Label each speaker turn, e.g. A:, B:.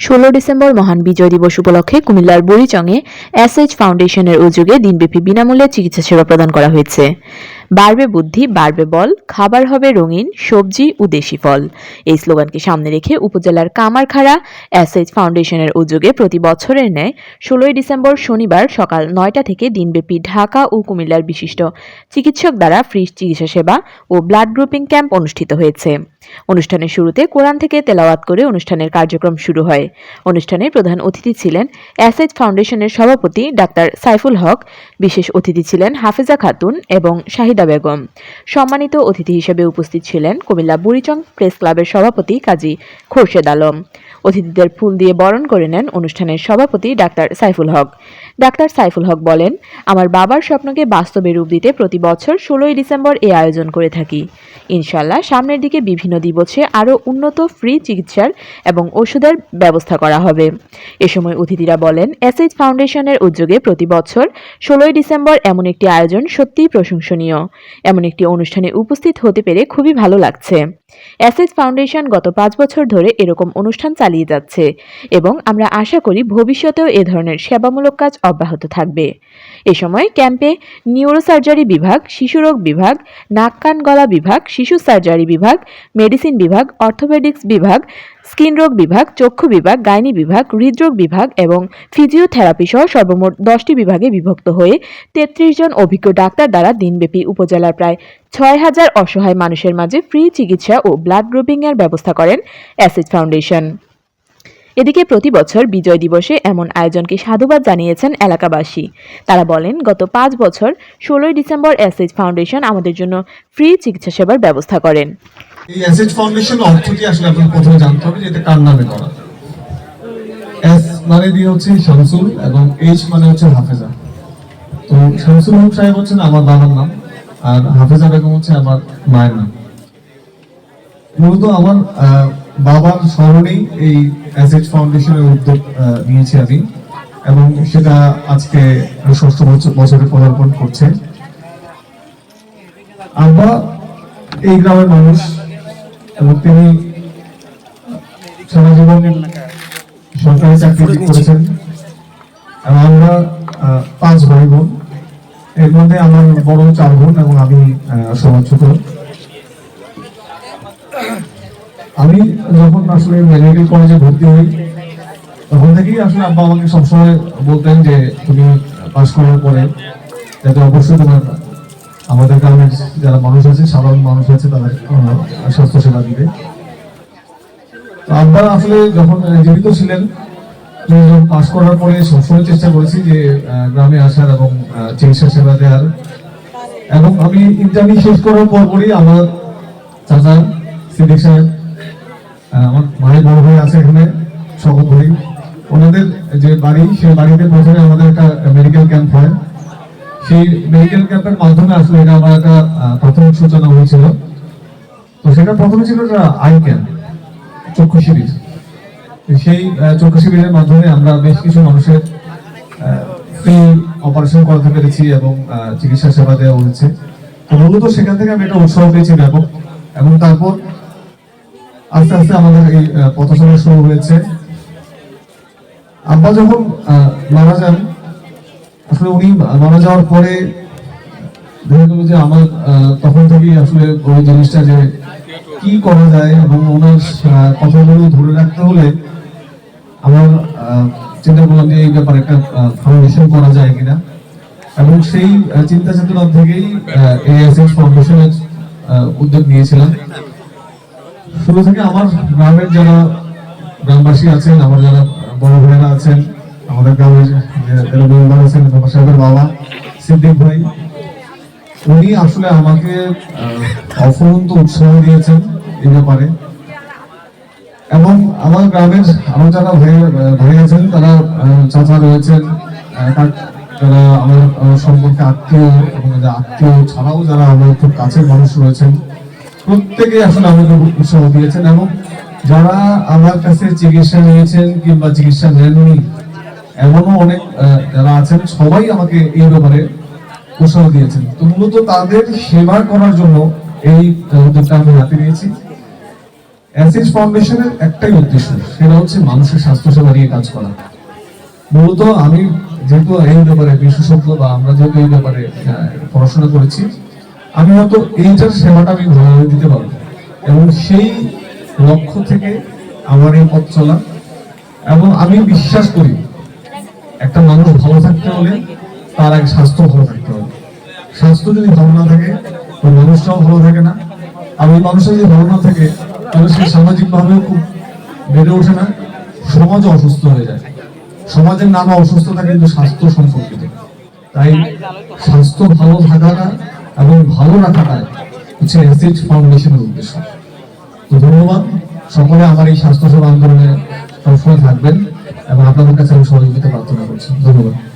A: ষোলো ডিসেম্বর মহান বিজয় দিবস উপলক্ষে কুমিল্লার বুড়িচংয়ে এসএইচ ফাউন্ডেশনের উদ্যোগে দিনব্যাপী বিনামূল্যে চিকিৎসা সেবা প্রদান করা হয়েছে। বাড়বে বুদ্ধি, বাড়বে বল, খাবার হবে রঙিন, সবজি ও দেশি ফল। এই স্লোগানকে সামনে রেখে উপজেলার কামারখাড়া এসএইচ ফাউন্ডেশনের উদ্যোগে প্রতি বছরের ন্যায় ষোলোই ডিসেম্বর শনিবার সকাল নয়টা থেকে দিনব্যাপী ঢাকা ও কুমিল্লার বিশিষ্ট চিকিৎসক দ্বারা ফ্রি চিকিৎসা সেবা ও ব্লাড গ্রুপিং ক্যাম্প অনুষ্ঠিত হয়েছে। অনুষ্ঠানের শুরুতে কোরআন থেকে তেলাওয়াত করে অনুষ্ঠানের কার্যক্রম শুরু হয়। অনুষ্ঠানে প্রধান অতিথি ছিলেন অ্যাসেজ ফাউন্ডেশনের সভাপতি ডাক্তার সাইফুল হক, বিশেষ অতিথি ছিলেন হাফেজা খাতুন এবং শাহিদা বেগম। সম্মানিত অতিথি হিসেবে উপস্থিত ছিলেন কুমিল্লা বুড়িচং প্রেস ক্লাবের সভাপতি কাজী খোরশেদ আলম। অতিথিদের ফুল দিয়ে বরণ করে নেন অনুষ্ঠানের সভাপতি ডাক্তার সাইফুল হক। ডাক্তার সাইফুল হক বলেন, আমার বাবার স্বপ্নকে বাস্তবে রূপ দিতে প্রতি বছর ষোলোই ডিসেম্বর এ আয়োজন করে থাকি। ইনশাল্লাহ সামনের দিকে বিভিন্ন দিবসে আরও উন্নত, ফ্রি চিকিৎসার এবং ওষুধের ব্যবস্থা করা হবে। এ সময় অতিথিরা বলেন এসএইচ ফাউন্ডেশনের উদ্যোগে প্রতি বছর ষোলোই ডিসেম্বর এমন একটি আয়োজন সত্যিই প্রশংসনীয়। এমন একটি অনুষ্ঠানে উপস্থিত হতে পেরে খুবই ভালো লাগছে। এসএইচ ফাউন্ডেশন গত পাঁচ বছর ধরে এরকম অনুষ্ঠান চালিয়ে যাচ্ছে এবং আমরা আশা করি ভবিষ্যতেও এ ধরনের সেবামূলক কাজ অব্যাহত থাকবে। এ সময় ক্যাম্পে নিউরোসার্জারি বিভাগ, শিশুরোগ বিভাগ, নাক কান গলা বিভাগ, শিশু সার্জারি বিভাগ, মেডিসিন বিভাগ, অর্থোপেডিক্স বিভাগ, স্কিন রোগ বিভাগ, চক্ষু বিভাগ, গাইনি বিভাগ, হৃদরোগ বিভাগ এবং ফিজিওথেরাপি সহ সর্বমোট দশটি বিভাগে বিভক্ত হয়ে তেত্রিশ জন অভিজ্ঞ ডাক্তার দ্বারা দিনব্যাপী উপজেলার প্রায় ছয় হাজার অসহায় মানুষের মাঝে ফ্রি চিকিৎসা ও ব্লাড গ্রুপিংয়ের ব্যবস্থা করেন অ্যাসিড ফাউন্ডেশন এদিকে প্রতি বছর বিজয় দিবসে এমন আয়োজনকে সাধুবাদ জানিয়েছেন এলাকাবাসী। তারা বলেন, গত পাঁচ বছর ষোলোই ডিসেম্বর এসএইচ ফাউন্ডেশন আমাদের জন্য ফ্রি চিকিৎসা সেবার ব্যবস্থা করেন।
B: এই ফাউন্ডেশন অর্থটি আসলে আপনার প্রথমে জানতে হবে যে এটা কার নামে করা? এস মানে দিয়ে হচ্ছে শামসুল এবং এইচ মানে হচ্ছে হাফেজা। তো শামসুল হক সাহেব হচ্ছেন আমার বাবার নাম। আর হাফেজা বেগম হচ্ছে আমার মায়ের নাম। মূলত আমার বাবার স্মরণেই এই অ্যাসেট ফাউন্ডেশনের উদ্যোগ নিয়েছি আমি এবং সেটা আজকে ষষ্ঠ বছর পদার্পণ করছে। আব্বা এই গ্রামের মানুষ এবং তিনি সারা সরকারি চাকরি করেছেন। এবং আমরা পাঁচ ভাই বোন। এর মধ্যে আমার বড় চার বোন এবং আমি সবার ছোট। আমি যখন আসলে মেডিকেল কলেজে ভর্তি হই তখন থেকেই আসলে আব্বা আমাকে সবসময় বলতেন যে তুমি পাশ করার পরে যাতে অবশ্যই তোমার আমাদের গ্রামের যারা মানুষ আছে সাধারণ মানুষ আছে তাদের আহ, স্বাস্থ্য সেবা দিবে আব্বা আসলে যখন জীবিত ছিলেন পাশ করার পরে সবসময় চেষ্টা করেছি যে গ্রামে আসার এবং চিকিৎসা সেবা দেওয়ার। এবং আমি ইন্টারনি শেষ করার পর পরই আমার চাচা সিদ্দিক সাহেব আমার ভাই বড় ভাই আছে এখানে ভাই ওনাদের যে বাড়ি সেই বাড়িতে প্রথমে আমাদের একটা মেডিকেল ক্যাম্প হয়। সেই মেডিকেল ক্যাম্পের মাধ্যমে আসলে এটা আমার একটা আহ, প্রাথমিক সূচনা হয়েছিল। তো সেটা প্রথমে ছিল আই ক্যাম্প চক্ষু শিবির। সেই চক্ষু শিবিরের মাধ্যমে আমরা বেশ কিছু মানুষের ফ্রি অপারেশন করাতে পেরেছি এবং চিকিৎসা সেবা দেওয়া হয়েছে। তো মূলত সেখান থেকে আমি একটা উৎসাহ পেয়েছি ব্যাপক। এবং তারপর আস্তে আস্তে আমাদের এই পথচলা শুরু হয়েছে। আব্বা যখন মারা যান, আসলে উনি মারা যাওয়ার পরে দেখা গেল যে আমার তখন থেকেই আসলে ওই জিনিসটা যে কি করা যায় এবং ওনার কথাগুলো ধরে রাখতে হলে আমার চিন্তা করলাম এই ব্যাপারে একটা ফাউন্ডেশন করা যায় কিনা। এবং সেই চিন্তা চেতনা থেকেই এএসএস ফাউন্ডেশনের উদ্যোগ নিয়েছিলাম। শুরু থেকে আমার গ্রামের যারা গ্রামবাসী আছেন, আমার যারা বড় ভাইয়েরা আছেন, আমাদের গ্রামের মেম্বার আছেন, বাবা সাহেবের বাবা, সিদ্দিক ভাই, উনি আসলে আমাকে অফুরন্ত উৎসাহ দিয়েছেন এই ব্যাপারে। এবং আমার গ্রামের আমার যারা ভাই আছেন, তারা চাচা রয়েছেন আমার আমার সম্পর্কে আত্মীয় এবং আত্মীয় ছাড়াও যারা আমার খুব কাছের মানুষ রয়েছেন প্রত্যেকে আসলে আমাকে উৎসাহ দিয়েছেন এবং যারা আমার কাছে চিকিৎসা নিয়েছেন কিংবা চিকিৎসা নেননি, এমনও অনেক যারা আছেন, সবাই আমাকে এই ব্যাপারে উৎসাহ দিয়েছেন। তো মূলত তাদের সেবা করার জন্য এই উদ্যোগটা আমি হাতে নিয়েছি। অ্যাসিস ফাউন্ডেশনের একটাই উদ্দেশ্য, সেটা হচ্ছে মানুষের স্বাস্থ্যসেবা নিয়ে কাজ করা। মূলত আমি যেহেতু এই ব্যাপারে বিশেষজ্ঞ বা আমরা যেহেতু এই ব্যাপারে পড়াশোনা করেছি, আমি হয়তো এইটার সেবাটা আমি ভালোভাবে দিতে পারব। এবং সেই লক্ষ্য থেকে আমার এই পথ চলা। এবং আমি বিশ্বাস করি, একটা মানুষ ভালো থাকতে হলে তার আগে স্বাস্থ্য ভালো থাকতে হবে। স্বাস্থ্য যদি ভালো না থাকে, ওই মানুষটাও ভালো থাকে না। আর ওই মানুষটা যদি ভালো না থাকে তাহলে সে সামাজিক ভাবেও খুব বেড়ে ওঠে না সমাজও অসুস্থ হয়ে যায়। সমাজের নানা অসুস্থতা কিন্তু স্বাস্থ্য সম্পর্কিত। তাই স্বাস্থ্য ভালো থাকাটা এবং ভালো রাখাটা হচ্ছে এসিড ফাউন্ডেশনের উদ্দেশ্য। তো ধন্যবাদ, সকলে আমার এই স্বাস্থ্য সেবা আন্দোলনে সবসময় থাকবেন এবং আপনাদের কাছে আমি সহযোগিতা প্রার্থনা করছি। ধন্যবাদ।